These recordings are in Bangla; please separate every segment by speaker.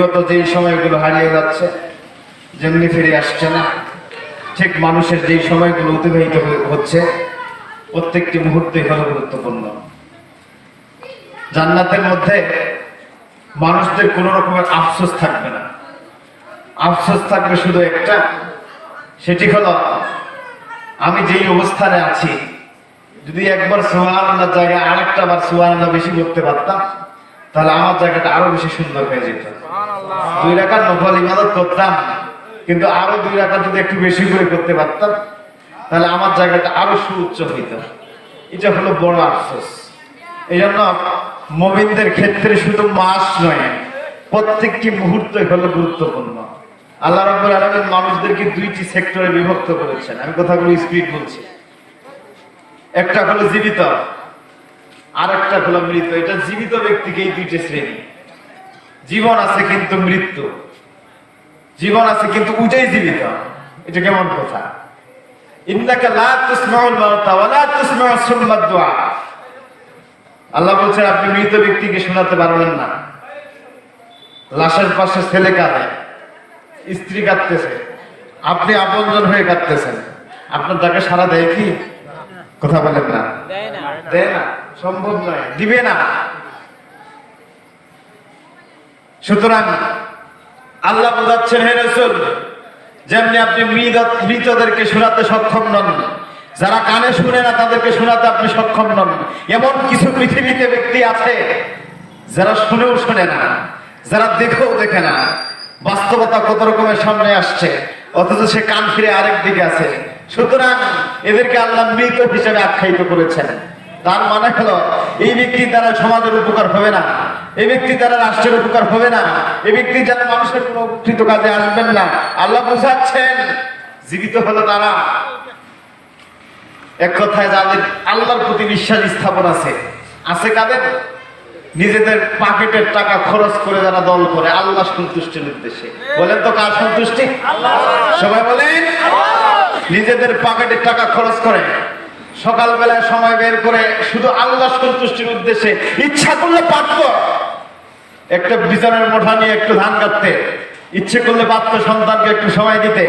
Speaker 1: বিগত যেই সময়গুলো হারিয়ে যাচ্ছে, যেমনি ফিরে আসছে না, ঠিক মানুষের যেই সময়গুলো অতিবাহিত হচ্ছে, প্রত্যেকটি মুহূর্তই হলো গুরুত্বপূর্ণ। জান্নাতের মধ্যে মানুষদের কোনো রকমের আফসোস থাকবে না। আফসোস থাকবে শুধু একটা, সেটি হলো, আমি যেই অবস্থানে আছি, যদি একবার সোহান জায়গায় আরেকটা বার সোহান বেশি করতে পারতাম, তাহলে আমার জায়গাটা আরও বেশি সুন্দর হয়ে যেত। দুই রাখার নফল ইবাদত করতাম, কিন্তু আরও দুই রাখা যদি একটু বেশি করে করতে পারতাম, তাহলে আমার জায়গাটা আরও সুউচ্চ হইত। এটা হলো বড় আফসোস। এই জন্য মমিনদের ক্ষেত্রে শুধু মাস নয়, প্রত্যেকটি মুহূর্ত হলো গুরুত্বপূর্ণ। আল্লাহ রব্বুল আলমিন মানুষদেরকে দুইটি সেক্টরে বিভক্ত করেছেন। আমি কথাগুলো স্পিড বলছি। একটা হলো জীবিত আর একটা হলো মৃত। এটা জীবিত ব্যক্তিকে এই দুইটি শ্রেণি। জীবন আছে কিন্তু মৃত্যু। জীবন আছে কিন্তু উঠেই জীবিত। এটা কেমন কথা? ইন্নাকা লা তুসমাউল মাউতা ওয়া লা তুসমাউ সুম্মাদ দুআ। আল্লাহ বলছেন আপনি মৃত ব্যক্তিকে শোনাতে পারবেন না। লাশের পাশে ছেলে কাঁদে স্ত্রী কাঁদতেছে আপনি আপনজন হয়ে কাঁদতেছেন। আপনার তাকে সারা দেয় কি? কথা বলেন না। দেয় না সম্ভব নয় দিবে না। সুতরাং আল্লাহ বোঝাচ্ছেন, হে রসুল, যেমনি আপনি মৃত- মৃতদেরকে শোনাতে সক্ষম নন, যারা কানে শুনে না তাদেরকে শোনাতে আপনি সক্ষম নন, এমন কিছু পৃথিবীতে ব্যক্তি আছে যারা শুনেও শুনে না, যারা দেখেও দেখে না। বাস্তবতা কত রকমের সামনে আসছে, অথচ সে কান ফিরে আরেক দিকে আছে। সুতরাং এদেরকে আল্লাহ মৃত হিসেবে আখ্যায়িত করেছেন। তার মানে হলো এই ব্যক্তি দ্বারা সমাজের উপকার হবে না। এই ব্যক্তি দ্বারা রাষ্ট্রের উপকার হবে না। এই ব্যক্তি যারা মানুষের কোনো উপকৃত কাজে আসবেন না আল্লাহ বুঝাচ্ছেন জীবিত হলো তারা। এক কথায় যাদের আল্লাহর প্রতি বিশ্বাস স্থাপন আছে আছে কাদের? নিজেদের পকেটের টাকা খরচ করে যারা দল করে আল্লাহ সন্তুষ্টির উদ্দেশ্যে। বলেন তো কার সন্তুষ্টি? সবাই বলেন? নিজেদের পকেটের টাকা খরচ করে। সকালবেলায় সময় বের করে শুধু আল্লাহ সন্তুষ্টির উদ্দেশ্যে ইচ্ছা করলে পারত একটা বিছানার মোঠা নিয়ে একটু ধান কাটতে, ইচ্ছে করলে পারত সন্তানকে একটু সময় দিতে,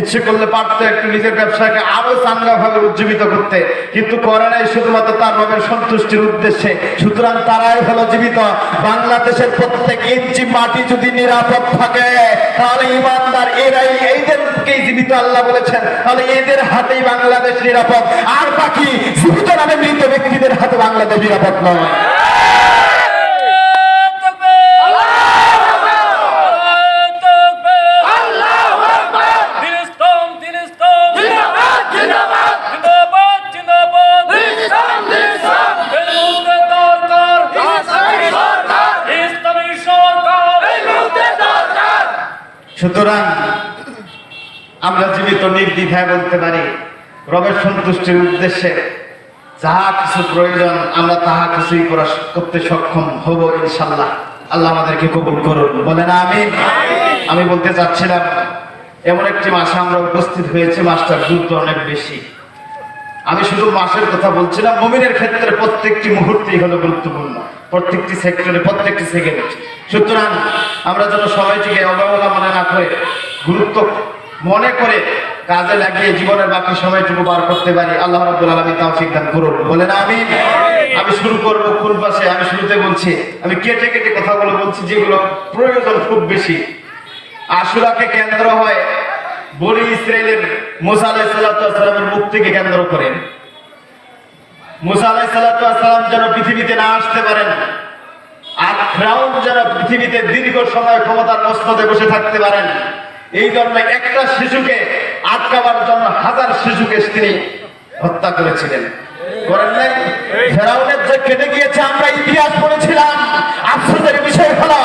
Speaker 1: ইচ্ছে করলে পারতো একটু নিজের ব্যবসাকে আরও চাঙ্গা ভাবে উজ্জীবিত করতে, কিন্তু করে নাই শুধুমাত্র তার রবের সন্তুষ্টির উদ্দেশ্যে। সুতরাং তারাই হলো জীবিত। বাংলাদেশের প্রত্যেক ইঞ্চি মাটি যদি নিরাপদ থাকে, তাহলে ইমানদার এরাই এইদেরকেই জীবিত, আল্লাহ বলেছেন, তাহলে এদের হাতেই বাংলাদেশ নিরাপদ। আর বাকি, জীবিত নামে মৃত ব্যক্তিদের হাতে বাংলাদেশ নিরাপদ নয়। সুতরাং আমরা জীবিত নির্দ্বিধায় বলতে পারি রবের সন্তুষ্টির উদ্দেশ্যে যাহা কিছু প্রয়োজন আমরা তাহা কিছুই করা করতে সক্ষম হব ইনশাল্লাহ আল্লাহ আমাদেরকে কবুল করুন। বলেন আমি আমি বলতে চাচ্ছিলাম এমন একটি মাসে আমরা উপস্থিত হয়েছে মাসটার গুরুত্ব অনেক বেশি। আমি শুধু মাসের কথা বলছিলাম মমিনের ক্ষেত্রে প্রত্যেকটি মুহূর্তেই হলো গুরুত্বপূর্ণ। প্রত্যেকটি সেক্টরে প্রত্যেকটি সেকেন্ড সুতরাং আমরা যেন সবাইটিকে অবহেলা মনে না করে গুরুত্ব মনে করে কাজে লাগিয়ে জীবনের বাকি সময়টুকু বার করতে পারি। আল্লাহ রাব্বুল আলামিন তৌফিক দান করুন। বলে না আমি আমি শুরু করব কোন পাশে। আমি শুরুতে বলছি আমি কেটে কেটে কথাগুলো বলছি যেগুলো প্রয়োজন খুব বেশি। আশুরাকে কেন্দ্র হয় বনি ইসরায়েলের মুসা আলাইহিস সালামের মুক্তিকে কেন্দ্র করেন মুসা সালাম যেন পৃথিবীতে না আসতে পারেন আর ফ্রাউন যেন পৃথিবীতে দীর্ঘ সময় ক্ষমতার মস্তদে বসে থাকতে পারেন। এই জন্য একটা শিশুকে আটকাবার জন্য হাজার শিশুকে তিনি হত্যা করেছিলেন। ফেরাউনের যে কেটে গিয়েছে আমরা ইতিহাস পড়েছিলাম। আফসোসের বিষয় হলো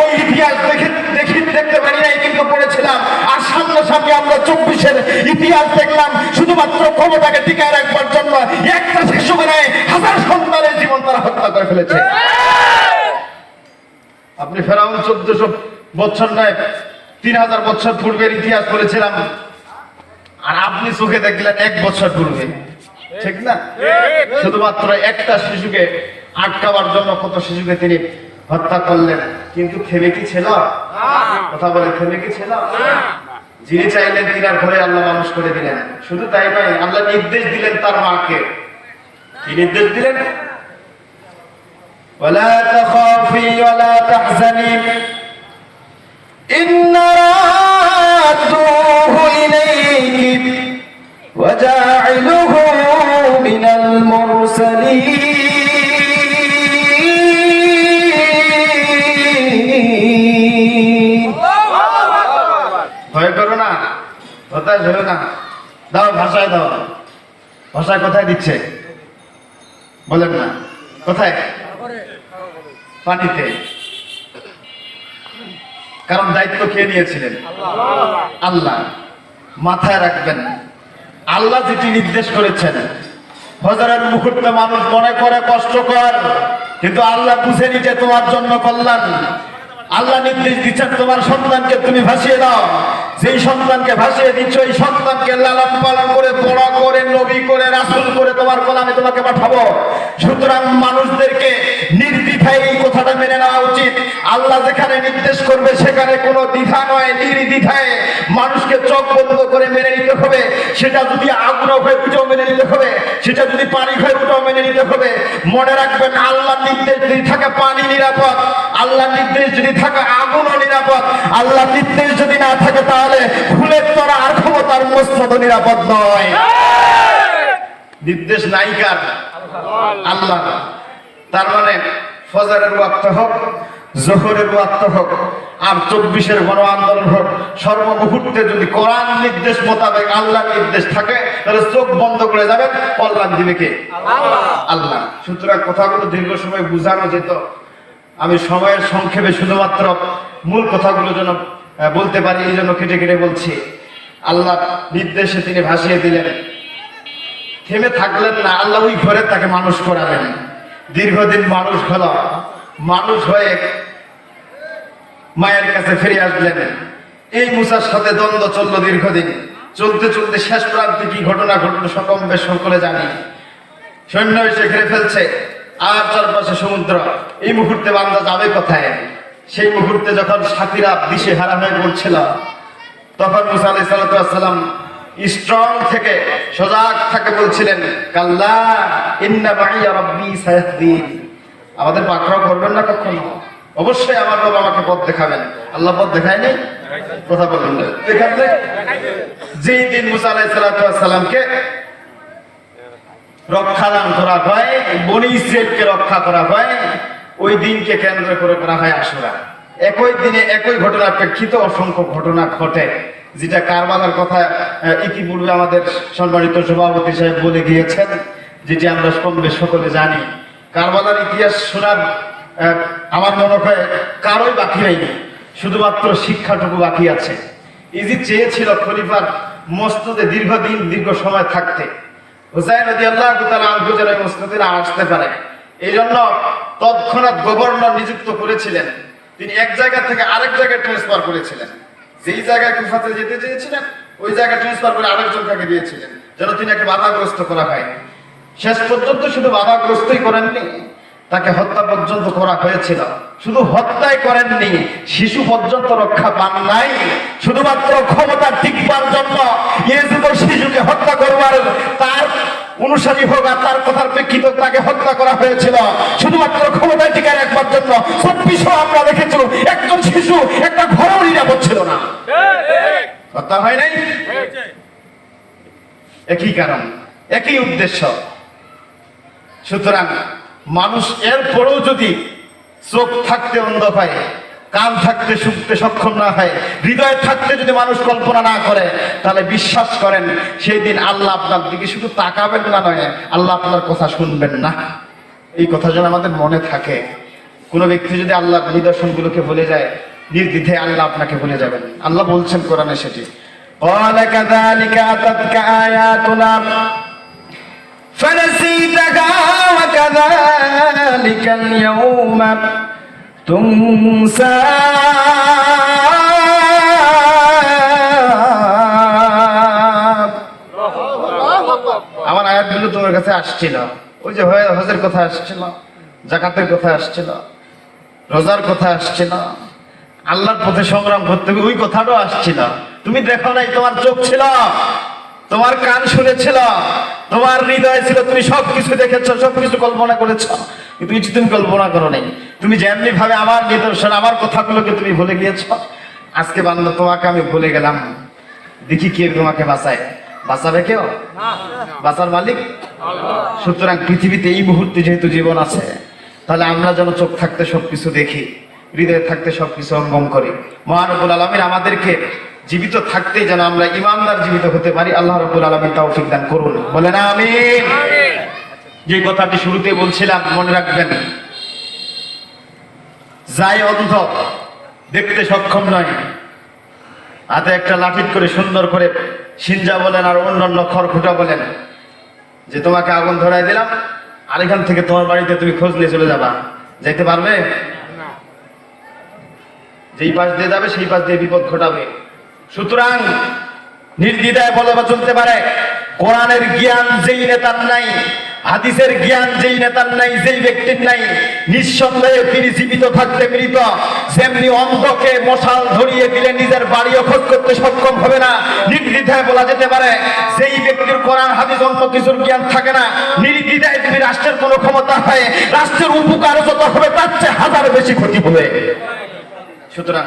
Speaker 1: ওই ইতিহাস দেখে দেখি দেখতে পারি নাই কিন্তু পড়েছিলাম। আর সামনে সামনে আমরা চব্বিশের ইতিহাস দেখলাম শুধুমাত্র ক্ষমতাকে টিকায় রাখবার জন্য একটা শিশুকে নেয় হাজার সন্তানের জীবন তারা হত্যা করে ফেলেছে। আপনি ফেরাউন চোদ্দশো বছর নয় তিন হাজার বছর পূর্বের ইতিহাস বলেছিলাম আর আপনি চোখে দেখলেন এক বছর পূর্বে ঠিক না শুধুমাত্র একটা শিশুকে আটকাবার জন্য কত শিশুকে তিনি হত্যা করলেন কিন্তু থেমে কি ছিল কথা বলে থেমে গেছিলাম যিনি চাইলেন তিনার ঘরে আল্লাহ মানুষ করে দিলেন শুধু তাই নয় আল্লাহ নির্দেশ দিলেন তার মাকে কি নির্দেশ দিলেন ولا تخافي ولا تحزني ভয় করো না, হতাশ না। দাও, ভাষায় দাও। ভাষায় কোথায় দিচ্ছে? বলেন না। কোথায়? পানিতে। কারণ দায়িত্ব কে নিয়েছিলেন? আল্লাহ। মাথায় রাখবেন আল্লাহ যেটি নির্দেশ করেছেন হজারের মুহূর্তে মানুষ মনে করে কষ্টকর কিন্তু আল্লাহ বুঝে নিতে তোমার জন্য কল্যাণ। আল্লাহ নির্দেশ দিচ্ছেন তোমার সন্তানকে তুমি ভাসিয়ে দাও। যেই সন্তানকে ভাসিয়ে দিচ্ছ এই সন্তানকে লালন পালন করে বড় করে নবী করে রাসুল করে তোমার কলামে তোমাকে পাঠাবো। সুতরাং মানুষদেরকে নির্দ্বিধায় এই কথাটা মেনে নেওয়া উচিত? আল্লাহ যেখানে নির্দেশ করবে সেখানে কোনো দ্বিধা নয় নির্দ্বিধায় মানুষকে চোখ বন্ধ করে মেনে নিতে হবে। সেটা যদি আগ্রহ হয়ে উঠেও মেনে নিতে হবে সেটা যদি পানি হয়ে উঠেও মেনে নিতে হবে। মনে রাখবেন আল্লাহ নির্দেশ যদি থাকে পানি নিরাপদ। আল্লাহ নির্দেশ যদি থাকে আগুনও নিরাপদ। আল্লাহ নির্দেশ যদি না থাকে তাহলে ফুলের তরা আর ক্ষমতার মস্তদ নিরাপদ নয়। নির্দেশ নায়িকার আল্লাহ। তার মানে ফজরের ওয়াক্ত হোক জোহরের ওয়াক্ত হোক আর চব্বিশের গণ আন্দোলন হোক সর্বমুহূর্তে যদি কোরআন নির্দেশ মোতাবেক আল্লাহ নির্দেশ থাকে তাহলে চোখ বন্ধ করে যাবেন কল্যাণ দিবে কে? আল্লাহ। সুতরাং কথাগুলো দীর্ঘ সময় বোঝানো যেত। আমি সময়ের সংক্ষেপে শুধুমাত্র মূল কথাগুলো যেন বলতে পারি এই জন্য কেটে কেটে বলছি। আল্লাহ নির্দেশে তিনি ভাসিয়ে দিলেন। থেমে থাকলেন না আল্লাহ ওই ঘরে তাকে মানুষ করালেন। দীর্ঘদিন মানুষ হল, মানুষ হয়ে মায়ের কাছে ফিরে আসলেন। এই মুসার সাথে দ্বন্দ্ব চলল দীর্ঘদিন। চলতে চলতে শেষ প্রান্তে কি ঘটনা ঘটলো সকম বেশ সকলে জানি। সৈন্য এসে ঘিরে ফেলছে। আর চারপাশে সমুদ্র। এই মুহূর্তে বান্দা যাবে কোথায়? সেই মুহূর্তে যখন সাথীরা দিশে হারা হয়ে পড়ছিল তখন মুসা আলাই সালাম স্ট্রং থেকে, সজাগ থাকে বলছিলেন, কাল্লা ইন্না মাইয়া আমাদের পাকড়াও করবেন না কখনো? অবশ্যই আমার বাবা আমাকে পথ দেখাবেন। আল্লাহ পথ দেখায় কথা বলবেন দেখাতে যেই দিন মুসা রক্ষা দান করা হয়, বনি ইসরায়েলকে রক্ষা করা হয়, ওই দিনকে কেন্দ্র করে করা হয় আশুরা। একই দিনে একই ঘটনার প্রেক্ষিত অসংখ্য ঘটনা ঘটে। যেটা কারবালার কথা ইতিপূর্বে আমাদের সম্মানিত সভাপতি সাহেব বলে গিয়েছেন, যেটি আমরা কম সকলে জানি। কারবালার ইতিহাস শোনার আমার মনে হয় কারোই বাকি নেই। শুধুমাত্র শিক্ষাটুকু বাকি আছে। ইজি চেয়েছিল খলিফার মসনদে দীর্ঘদিন, দীর্ঘ সময় থাকতে। হুসাইন নদী আল্লাহ আনহু যেন এই আসতে পারে। এই জন্য তৎক্ষণাৎ গভর্নর নিযুক্ত করেছিলেন। তিনি এক জায়গা থেকে আরেক জায়গায় ট্রান্সফার করেছিলেন। যেই জায়গায় কুফাতে যেতে চেয়েছিলেন, ওই জায়গায় ট্রান্সফার করে আরেকজন কাকে দিয়েছিলেন, যেন তিনি একে বাধাগ্রস্ত করা হয়। শেষ পর্যন্ত শুধু বাধাগ্রস্তই করেননি, তাকে হত্যা পর্যন্ত করা হয়েছিল। শুধু হত্যাই করেননি, শিশু পর্যন্ত রক্ষা পান নাই, শুধুমাত্র ক্ষমতা টিকবার জন্য শিশুকে হত্যা করবার তার অনুসারী হোক আর তার কথার প্রেক্ষিত তাকে হত্যা করা হয়েছিল। শুধুমাত্র ক্ষমতায় টিকায় রাখবার জন্য চব্বিশও আমরা দেখেছি, একজন শিশু, একটা ঘরেও নিরাপদ ছিল না হত্যা হয় নাই? একই কারণ, একই উদ্দেশ্য। সুতরাং মানুষ এরপরেও যদি চোখ থাকতে অন্ধ হয় কান থাকতে শুনতে সক্ষম না হয়, হৃদয় থাকতে যদি মানুষ কল্পনা না করে, তাহলে বিশ্বাস করেন, সেই দিন আল্লাহ আপনার দিকে শুধু তাকাবেন না নয়, আল্লাহ আপনার কথা শুনবেন না। এই কথা যেন আমাদের মনে থাকে। কোনো ব্যক্তি যদি আল্লাহর নিদর্শনগুলোকে ভুলে যায় নির্দিধে আল্লাহ আপনাকে ভুলে যাবেন। আল্লাহ বলছেন কোরআনে সেটি। তুমসা আমার আয়াতগুলো তোমার কাছে আসছিল। ওই যে হজের কথা আসছিল জাকাতের কথা আসছিল রোজার কথা আসছিল। আল্লাহর পথে সংগ্রাম করতে হবে ওই কথাটাও আসছিল। তুমি দেখো নাই তোমার চোখ ছিল তোমার কান শুনেছিল তোমার হৃদয় ছিল তুমি সব কিছু দেখেছ সব কিছু কল্পনা করেছ। কিন্তু কিছু তুমি কল্পনা করো নাই। তুমি যেমনি ভাবে আমার নিদর্শন আমার কথাগুলোকে তুমি ভুলে গিয়েছ আজকে বান্ধব তোমাকে আমি ভুলে গেলাম। দেখি কে তোমাকে বাঁচায়। বাঁচাবে কেউ? বাঁচার মালিক? সুতরাং পৃথিবীতে এই মুহূর্তে যেহেতু জীবন আছে তাহলে আমরা যেন চোখ থাকতে সবকিছু দেখি। হৃদয়ে থাকতে সবকিছু অঙ্গম করে। মহানবুল আলমীর আমাদেরকে জীবিত থাকতে যেন আমরা ইমানদার জীবিত হতে পারি, আল্লাহ রবুল আলমীর তৌফিক দান করুন। বলে না আমি যে কথাটি শুরুতে বলছিলাম, মনে রাখবেন, যাই অন্ধ, দেখতে সক্ষম নয়। হাতে একটা লাঠিত করে সুন্দর করে সিনজা বলেন আর অন্যান্য খড়খুটা বলেন, যে তোমাকে আগুন ধরাই দিলাম, আর এখান থেকে তোমার বাড়িতে তুমি খোঁজ নিয়ে চলে যাবা। যাইতে পারবে? যেই পাশ দিয়ে যাবে, সেই পাশ দিয়ে বিপদ ঘটাবে। সুতরাং নির্দ্বিধায় বলে বা চলতে পারে। কোরআনের জ্ঞান যেই নেতার নাই, হাদিসের জ্ঞান যেই নেতার নাই, যেই ব্যক্তির নাই, নিঃসন্দেহে তিনি জীবিত থাকতে মৃত। যেমনি অন্ধকে মশাল ধরিয়ে দিলে নিজের বাড়িও খোঁজ করতে সক্ষম হবে না, নির্দ্বিধায় বলা যেতে পারে। যেই ব্যক্তির কোরআন, হাদিস অন্য কিছুর জ্ঞান থাকে না, নির্দ্বিধায় তুমি রাষ্ট্রের কোনো ক্ষমতা হয়, রাষ্ট্রের উপকার যত হবে, তার চেয়ে হাজার বেশি ক্ষতি হবে। সুতরাং